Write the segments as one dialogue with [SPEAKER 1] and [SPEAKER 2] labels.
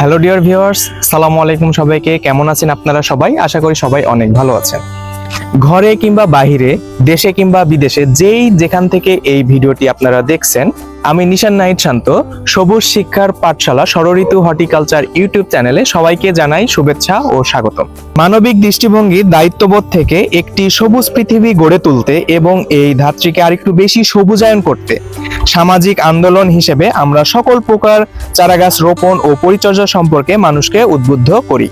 [SPEAKER 1] Hello dear viewers সালামু আলাইকুম সবাইকে। কেমন আছেন আপনারা সবাই? আশা করি সবাই অনেক ভালো আছেন। ঘরে কিংবা বাহিরে, দেশে কিংবা বিদেশে, যেই যেখান থেকে এই ভিডিওটি আপনারা দেখছেন আমি নিশান নাইট শান্ত, সবুজ শিক্ষার পাঠশালা ষড়ঋতু হর্টিকালচার ইউটিউব চ্যানেলে সবাইকে জানাই শুভেচ্ছা ও স্বাগতম। মানবিক দৃষ্টিভঙ্গি দায়িত্ববোধ থেকে একটি সবুজ পৃথিবী গড়ে তুলতে এবং এই ধাত্রীকে আরেকটু বেশি সবুজায়ন করতে। সামাজিক আন্দোলন হিসেবে আমরা সকল প্রকার চারাগাছ রোপণ ও পরিচর্যা সম্পর্কে মানুষকে উদ্বুদ্ধ করি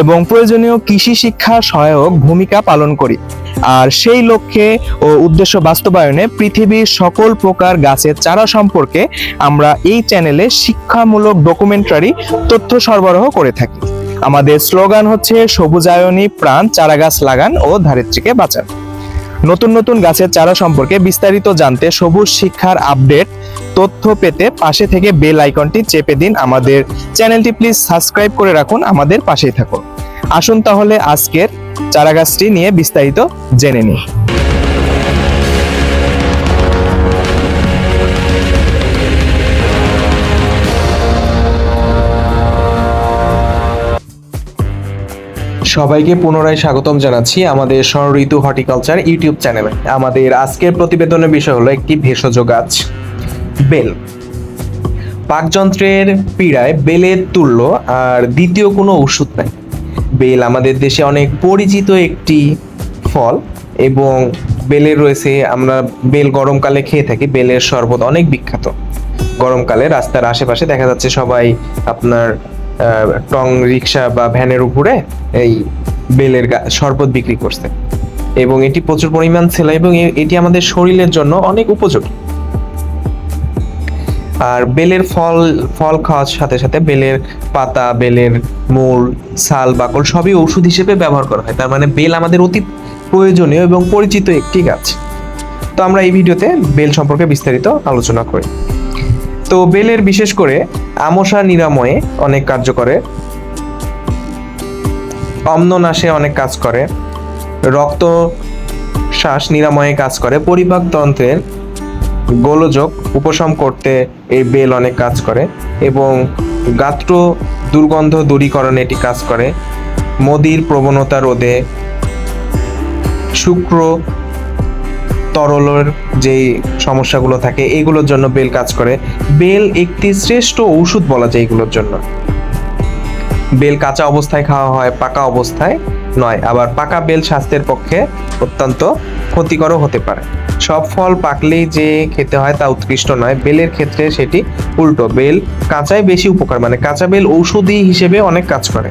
[SPEAKER 1] এবং প্রয়োজনীয় কৃষি শিক্ষা সহায়ক ভূমিকা পালন করি। আর সেই লক্ষ্যে ও উদ্দেশ্য বাস্তবায়নে পৃথিবীর সকল প্রকার গাছের চারা সম্পর্কে আমরা এই চ্যানেলে শিক্ষামূলক ডকুমেন্টারি তথ্য সরবরাহ করে থাকি। আমাদের স্লোগান হচ্ছে সবুজায়নী প্রাণ চারা গাছ লাগান ও ধারিত্রীকে বাঁচান। নতুন নতুন গাছের চারা সম্পর্কে বিস্তারিত জানতে সবুজ শিক্ষার আপডেট, তথ্য পেতে পাশে থেকে বেল আইকনটি চেপে দিন আমাদের চ্যানেলটি। প্লিজ সাবস্ক্রাইব করে রাখুন আমাদের পাশেই থাকুন। আসুন তাহলে আজকের চারা গাছটি নিয়ে বিস্তারিত জেনে নিই। সবাইকে পুনরায় স্বাগতম জানাচ্ছি আমাদের ঋতু হর্টিকালচার ইউটিউব চ্যানেলে। আমাদের আজকের প্রতিবেদনের বিষয় হলো একটি ভেষজ গাছ, বেল। পাকযন্ত্রের পীড়ায় বেলের তুল্য আর দ্বিতীয় কোনো ওষুধ নাই। বেল আমাদের দেশে অনেক পরিচিত একটি ফল এবং বেলের রয়েছে, আমরা বেল গরমকালে খেয়ে থাকি, বেলের শরবত অনেক বিখ্যাত। গরমকালে রাস্তার আশেপাশে দেখা যাচ্ছে সবাই আপনার টং রিক্সা বা ভ্যানের উপরে এই বেলের শরবত বিক্রি করছে। এবং এটি প্রচুর পরিমাণ ছিল এবং এটি আমাদের শরীরের জন্য অনেক উপযোগী। আর বেলের ফল ফল খাওয়ার সাথে সাথে বেলের পাতা, বেলের মূল ছাল বাকল সবই ওষুধ হিসেবে ব্যবহার করা হয়। তার মানে বেল আমাদের অতি প্রয়োজনীয় এবং পরিচিত একটি গাছ। তো আমরা এই ভিডিওতে বেল সম্পর্কে বিস্তারিত আলোচনা করি। তো বেলের বিশেষ করে আমশা নিরাময়ে অনেক কার্য করে। অম্লনাশে অনেক কাজ করে। রক্ত শ্বাস নিরাময়ে কাজ করে। পরিপাক তন্ত্রের গোলযোগ উপশম করতে এই বেল অনেক কাজ করে এবং গাত্র দুর্গন্ধ দূরীকরণে এটি কাজ করে। মদির প্রবণতা রোধে শুক্র তরলের যেই সমস্যাগুলো থাকে, এগুলোর জন্য বেল কাজ করে। বেল একটি শ্রেষ্ঠ ঔষধ বলা যায় এগুলোর জন্য। বেল কাঁচা অবস্থায় খাওয়া হয়, পাকা অবস্থায়। নয়, আবার পাকা বেল স্বাস্থ্যের পক্ষে অত্যন্ত ক্ষতিকরও হতে পারে। সব ফল পাকলেই যে খেতে হয় তা উৎকৃষ্ট নয়। বেলের ক্ষেত্রে সেটি উল্টো। বেল কাঁচাই বেশি উপকার মানে কাঁচা বেল ঔষধি হিসেবে অনেক কাজ করে।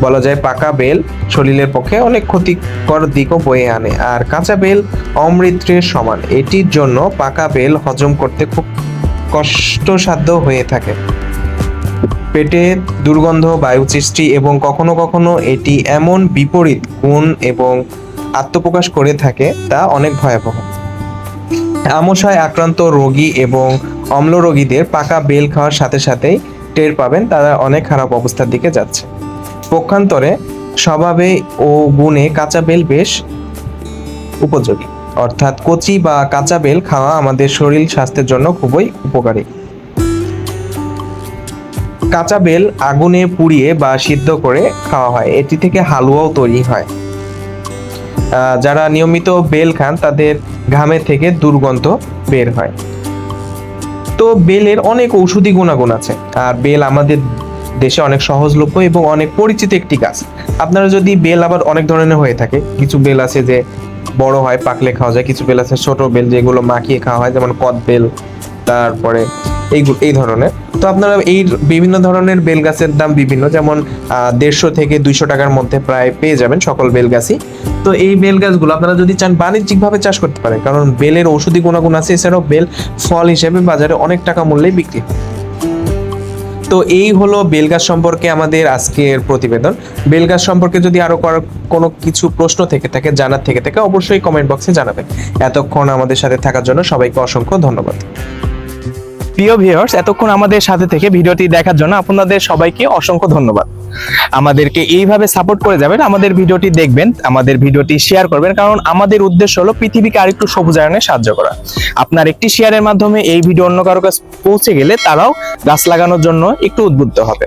[SPEAKER 1] বলা যায় পাকা বেল শরীরের পক্ষে অনেক ক্ষতিকর দিকও বয়ে আনে। আর কাঁচা বেল অমৃতের সমান। এটির জন্য পাকা বেল হজম করতে খুব কষ্টসাধ্য হয়ে থাকে। পেটে দুর্গন্ধ বায়ু সৃষ্টি এবং কখনো কখনো এটি এমন বিপরীত গুণ এবং আত্মপ্রকাশ করে থাকে তা অনেক ভয়াবহ। আমশায় আক্রান্ত রোগী এবং অম্ল রোগীদের পাকা বেল খাওয়ার সাথে সাথেই টের পাবেন তারা অনেক খারাপ অবস্থার দিকে যাচ্ছে। পক্ষান্তরে স্বভাবে ও গুণে কাঁচা বেল বেশ উপযোগী। অর্থাৎ কচি বা কাঁচা বেল খাওয়া আমাদের শরীর স্বাস্থ্যের জন্য খুবই উপকারী। কাঁচা বেল আগুনে পুড়িয়ে বা সিদ্ধ করে খাওয়া হয়। এটি থেকে হালুয়াও তৈরি হয়। যারা নিয়মিত বেল খান, তাদের ঘামে থেকে দুর্গন্ধ বের হয়। তো বেলের অনেক ঔষধি গুণাগুণ আছে। আর বেল আমাদের দেশে অনেক সহজলভ্য এবং অনেক পরিচিত একটি গাছ। আপনারা যদি বেল আবার অনেক ধরনের হয়ে থাকে, কিছু বেল আছে যে বড় হয়, পাকলে খাওয়া যায়, কিছু বেল আছে ছোট বেল যেগুলো মাখিয়ে খাওয়া হয়, যেমন কদ বেল তারপরে এইগুলো এই ধরনের। তো আপনারা এই বিভিন্ন ধরনের বেল গাছের দাম বিভিন্ন, যেমন দেড়শো থেকে দুইশো টাকার মধ্যে প্রায় পেয়ে যাবেন সকল বেল গাছই তো এই বেল গাছগুলো আপনারা যদি চান বাণিজ্যিকভাবে চাষ করতে পারেন, কারণ বেলের ঔষধি গুণাগুণ আছে, এছাড়াও বেল ফল হিসেবে বাজারে অনেক টাকা মূল্যে বিক্রি। তো এই হলো বেলগাছ সম্পর্কে আমাদের আজকের প্রতিবেদন। বেলগাছ সম্পর্কে যদি আরও কোনো কিছু প্রশ্ন থেকে থাকে, জানার থেকে থাকে, অবশ্যই কমেন্ট বক্সে জানাবেন। এতক্ষণ আমাদের সাথে থাকার জন্য সবাইকে অসংখ্য ধন্যবাদ। প্রিয় ভিউয়ার্স এতক্ষণ আমাদের সাথে থেকে ভিডিওটি দেখার জন্য আপনাদের সবাইকে অসংখ্য ধন্যবাদ। আমাদেরকে এইভাবে সাপোর্ট করে যাবেন, আমাদের ভিডিওটি দেখবেন, আমাদের ভিডিওটি শেয়ার করবেন, কারণ আমাদের উদ্দেশ্য হলো পৃথিবীকে আরেকটু সবুজায়নে সাহায্য করা। আপনার একটি শেয়ারের মাধ্যমে এই ভিডিও অন্য কারও কাছে পৌঁছে গেলে তারাও গাছ লাগানোর জন্য একটু উদ্বুদ্ধ হবে।